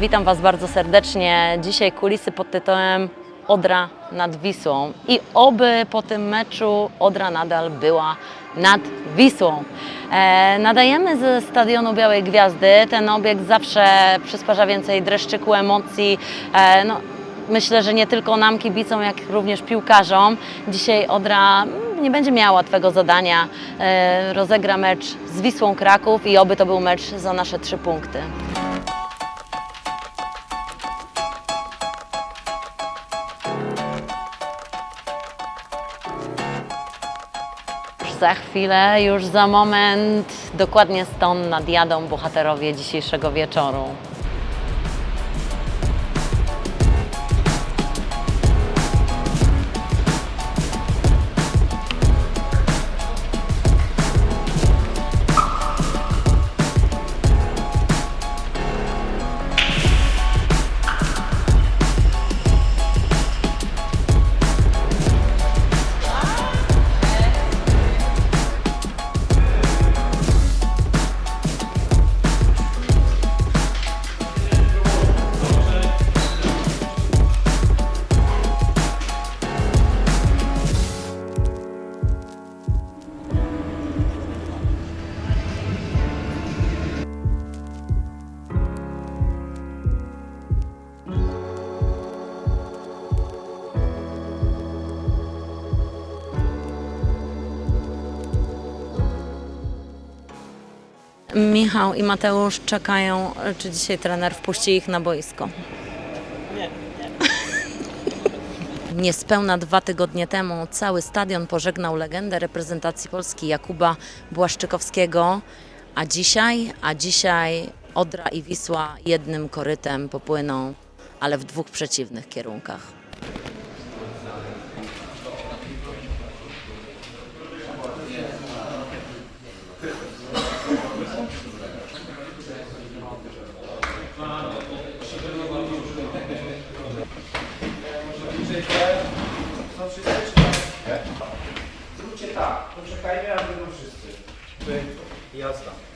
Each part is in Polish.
Witam Was bardzo serdecznie. Dzisiaj kulisy pod tytułem Odra nad Wisłą. I oby po tym meczu Odra nadal była nad Wisłą. E, nadajemy ze stadionu Białej Gwiazdy. Ten obiekt zawsze przysparza więcej dreszczyku, emocji. E, no, myślę, że nie tylko nam kibicom, jak również piłkarzom. Dzisiaj Odra mm, nie będzie miała łatwego zadania. E, rozegra mecz z Wisłą Kraków i oby to był mecz za nasze trzy punkty. Za chwilę, już za moment, dokładnie stąd nadjadą bohaterowie dzisiejszego wieczoru. Michał i Mateusz czekają, czy dzisiaj trener wpuści ich na boisko. Nie, Niespełna dwa tygodnie temu cały stadion pożegnał legendę reprezentacji Polski Jakuba Błaszczykowskiego, a dzisiaj, a dzisiaj Odra i Wisła jednym korytem popłyną, ale w dwóch przeciwnych kierunkach. Zróbcie tak, poczekajmy, aż będą wszyscy. Jazda.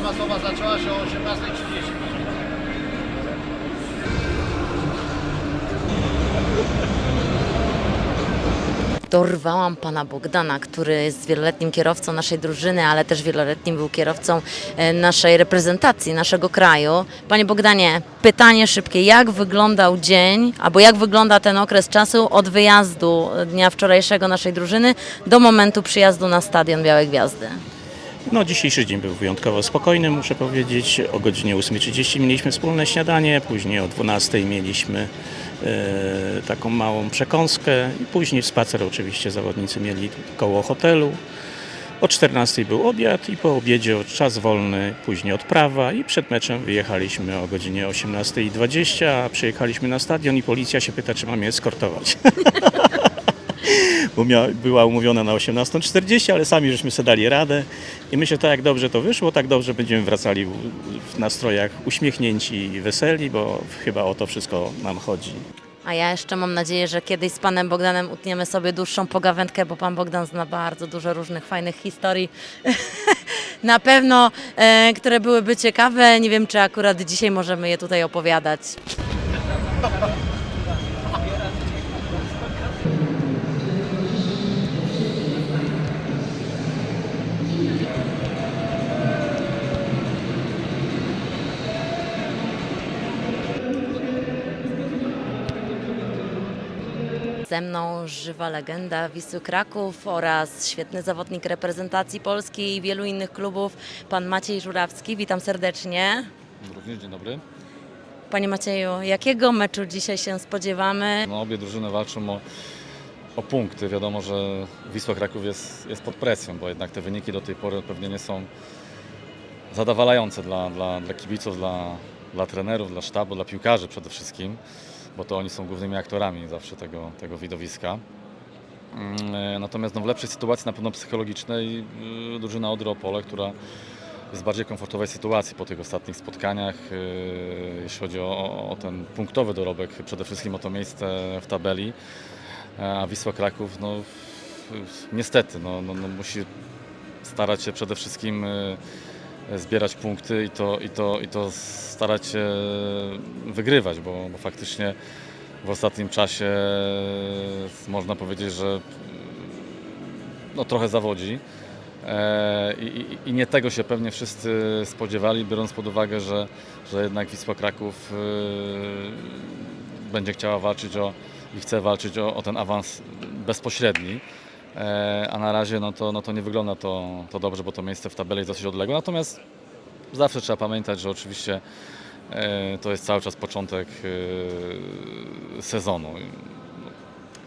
Brama słowa zaczęła się o 18.30. Dorwałam pana Bogdana, który jest wieloletnim kierowcą naszej drużyny, ale też wieloletnim był kierowcą e, naszej reprezentacji, naszego kraju. Panie Bogdanie, pytanie szybkie. Jak wyglądał dzień, albo jak wygląda ten okres czasu od wyjazdu dnia wczorajszego naszej drużyny do momentu przyjazdu na stadion Białej Gwiazdy? No, dzisiejszy dzień był wyjątkowo spokojny, muszę powiedzieć. O godzinie 8.30 mieliśmy wspólne śniadanie, później o 12.00 mieliśmy e, taką małą przekąskę i później spacer oczywiście zawodnicy mieli koło hotelu. O 14.00 był obiad i po obiedzie czas wolny, później odprawa i przed meczem wyjechaliśmy o godzinie 18.20, a przyjechaliśmy na stadion i policja się pyta, czy mamy eskortować. bo była umówiona na 18.40, ale sami żeśmy sobie dali radę i myślę, tak jak dobrze to wyszło, tak dobrze będziemy wracali w, w nastrojach uśmiechnięci i weseli, bo chyba o to wszystko nam chodzi. A ja jeszcze mam nadzieję, że kiedyś z panem Bogdanem utniemy sobie dłuższą pogawędkę, bo pan Bogdan zna bardzo dużo różnych fajnych historii. Na pewno, e, które byłyby ciekawe. Nie wiem, czy akurat dzisiaj możemy je tutaj opowiadać. Ze mną żywa legenda Wisły Kraków oraz świetny zawodnik reprezentacji Polski i wielu innych klubów, pan Maciej Żurawski. Witam serdecznie. Również dzień dobry. Panie Macieju, jakiego meczu dzisiaj się spodziewamy? No, obie drużyny walczą o, o punkty. Wiadomo, że Wisła Kraków jest, jest pod presją, bo jednak te wyniki do tej pory pewnie nie są zadowalające dla, dla, dla kibiców, dla, dla trenerów, dla sztabu, dla piłkarzy przede wszystkim, bo to oni są głównymi aktorami zawsze tego, tego widowiska. Mm, e, Natomiast no, w lepszej sytuacji na pewno psychologicznej y, drużyna Odry Opole, która jest w bardziej komfortowej sytuacji po tych ostatnich spotkaniach, y, jeśli chodzi o, o ten punktowy dorobek, przede wszystkim o to miejsce w tabeli. A Wisła Kraków, no niestety, no, no, no, musi starać się przede wszystkim zbierać punkty i to, i to, i to starać się wygrywać, bo, bo faktycznie w ostatnim czasie można powiedzieć, że no, trochę zawodzi. E, I, i, nie tego się pewnie wszyscy spodziewali, biorąc pod uwagę, że, że jednak Wisła Kraków y, będzie chciała walczyć o i chce walczyć o, o ten awans bezpośredni. E, a na razie no to, no to nie wygląda to, to dobrze, bo to miejsce w tabeli jest dosyć odległe. Natomiast zawsze trzeba pamiętać, że oczywiście e, to jest cały czas początek e, sezonu.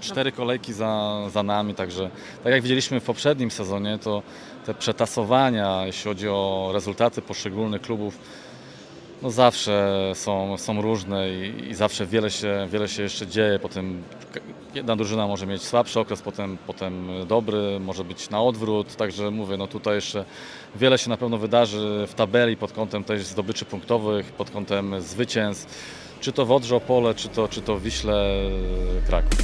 Cztery kolejki za, za nami, także tak jak widzieliśmy w poprzednim sezonie, to te przetasowania, jeśli chodzi o rezultaty poszczególnych klubów, no zawsze są, są różne i, i zawsze wiele się, wiele się jeszcze dzieje. Potem k- jedna drużyna może mieć słabszy okres, potem, potem dobry, może być na odwrót. Także mówię, no tutaj jeszcze wiele się na pewno wydarzy w tabeli pod kątem też zdobyczy punktowych, pod kątem zwycięstw. Czy to w Odrze Opole, czy to, czy to w Wiśle Kraków.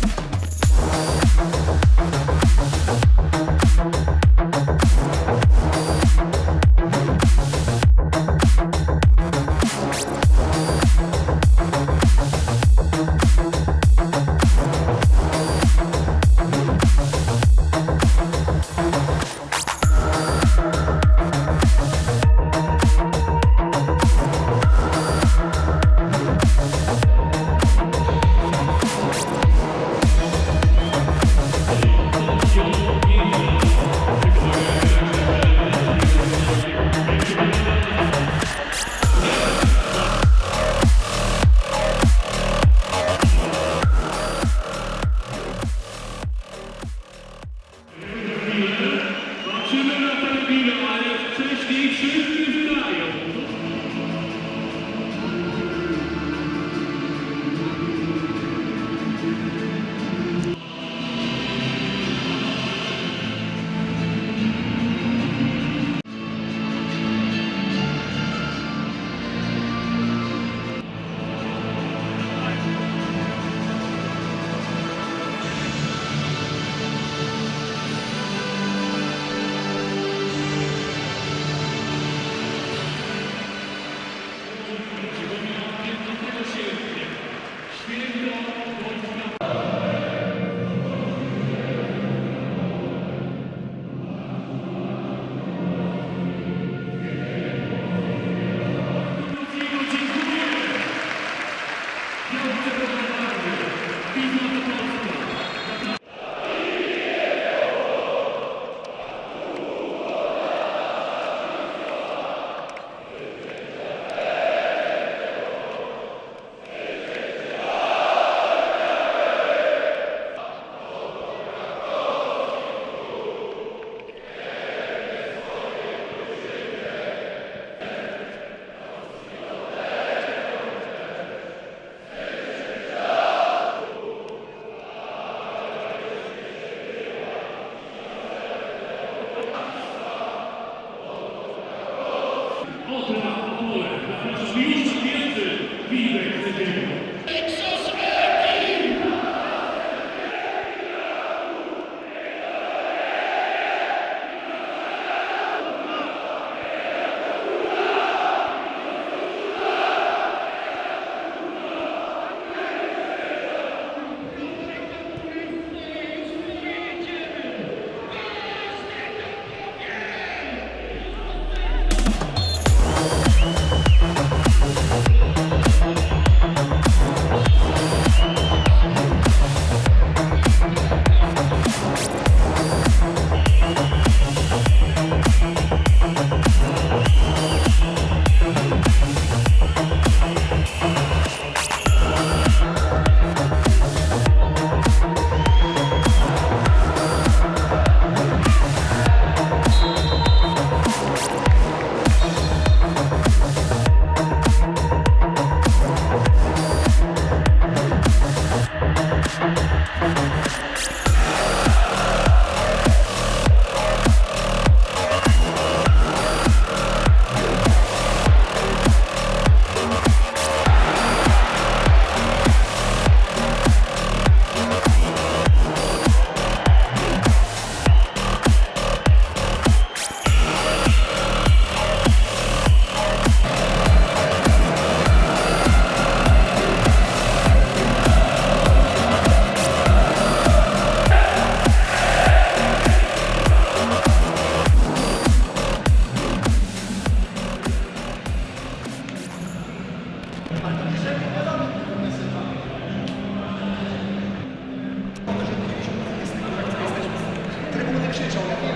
সেই সময়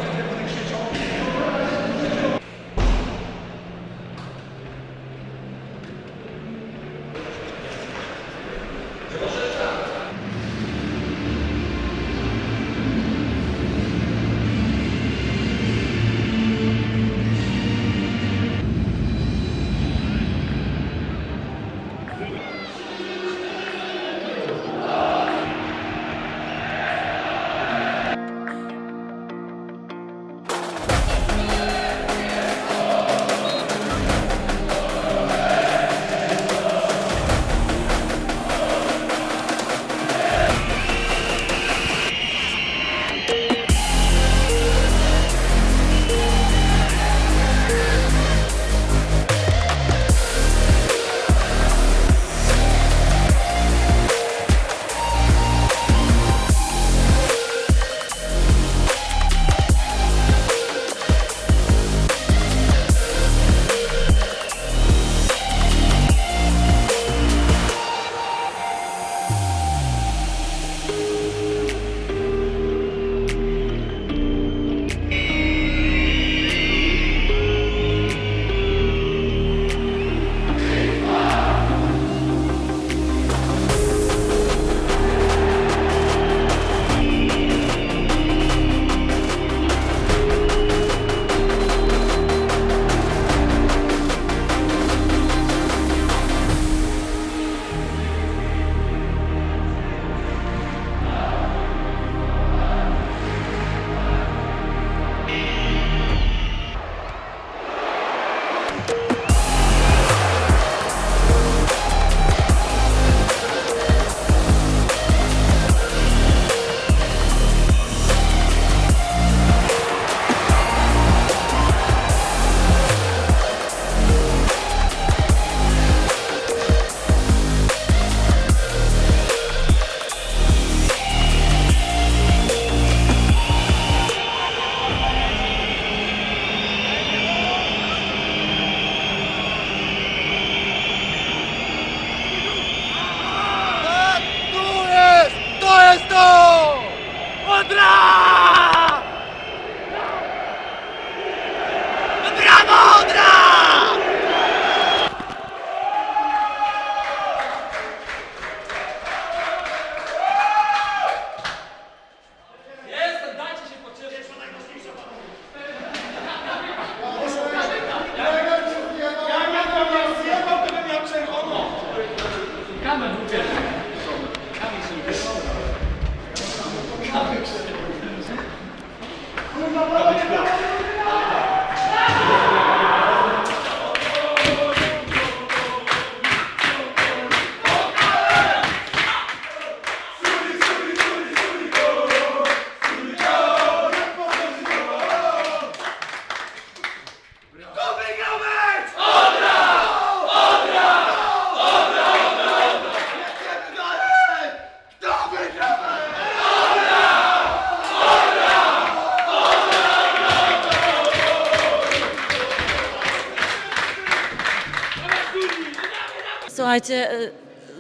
Słuchajcie,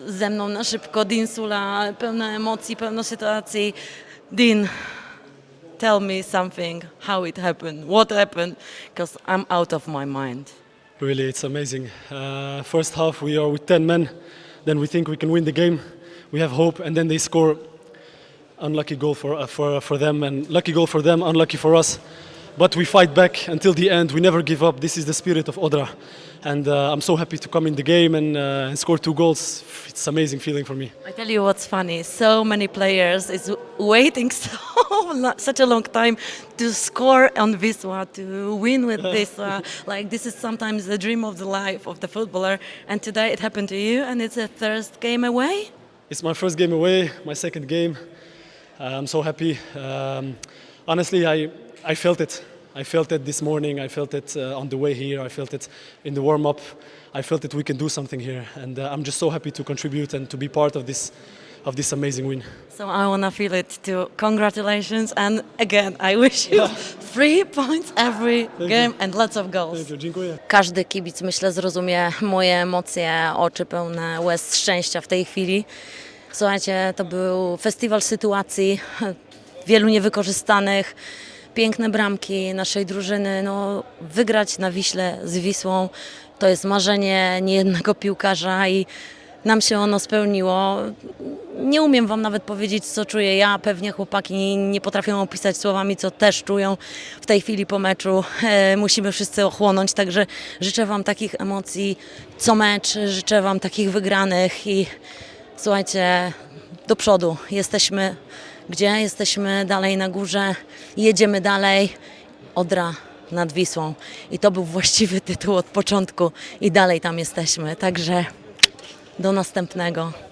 ze mną na szybko Dinsula, pełna emocji, pełno sytuacji. Din, tell me something, how it happened, what happened, because I'm out of my mind. Really, it's amazing. Uh, first half, we are with 10 men. Then we think we can win the game. We have hope, and then they score. Unlucky goal for, uh, for, for them, and lucky goal for them, unlucky for us. But we fight back until the end. We never give up. This is the spirit of Odra. And uh, I'm so happy to come in the game and, uh, and score two goals. It's amazing feeling for me. I tell you what's funny. So many players is waiting so such a long time to score on this one, to win with Wisła. like this is sometimes the dream of the life of the footballer. And today it happened to you, and it's a first game away. It's my first game away, my second game. Uh, I'm so happy. Um, honestly, I, I felt it. I felt it this morning. I felt it uh, on the way here. I felt it in the warm up. I felt that we can do something here, and uh, I'm just so happy to contribute and to be part of this, of this amazing win. So I wanna feel it too. Congratulations, and again, I wish you three points every game and lots of goals. Thank you. Dziękuję. Każdy kibic, myślę, zrozumie moje emocje, oczy pełne łez szczęścia w tej chwili. Słuchajcie, to był festiwal sytuacji, wielu niewykorzystanych, piękne bramki naszej drużyny. No, wygrać na Wiśle z Wisłą to jest marzenie niejednego piłkarza i nam się ono spełniło. Nie umiem Wam nawet powiedzieć, co czuję ja. Pewnie chłopaki nie potrafią opisać słowami, co też czują w tej chwili po meczu. E, musimy wszyscy ochłonąć, także życzę Wam takich emocji co mecz, życzę Wam takich wygranych i słuchajcie, do przodu. Jesteśmy gdzie? Jesteśmy dalej na górze, jedziemy dalej. Odra nad Wisłą. I to był właściwy tytuł od początku i dalej tam jesteśmy. Także do następnego.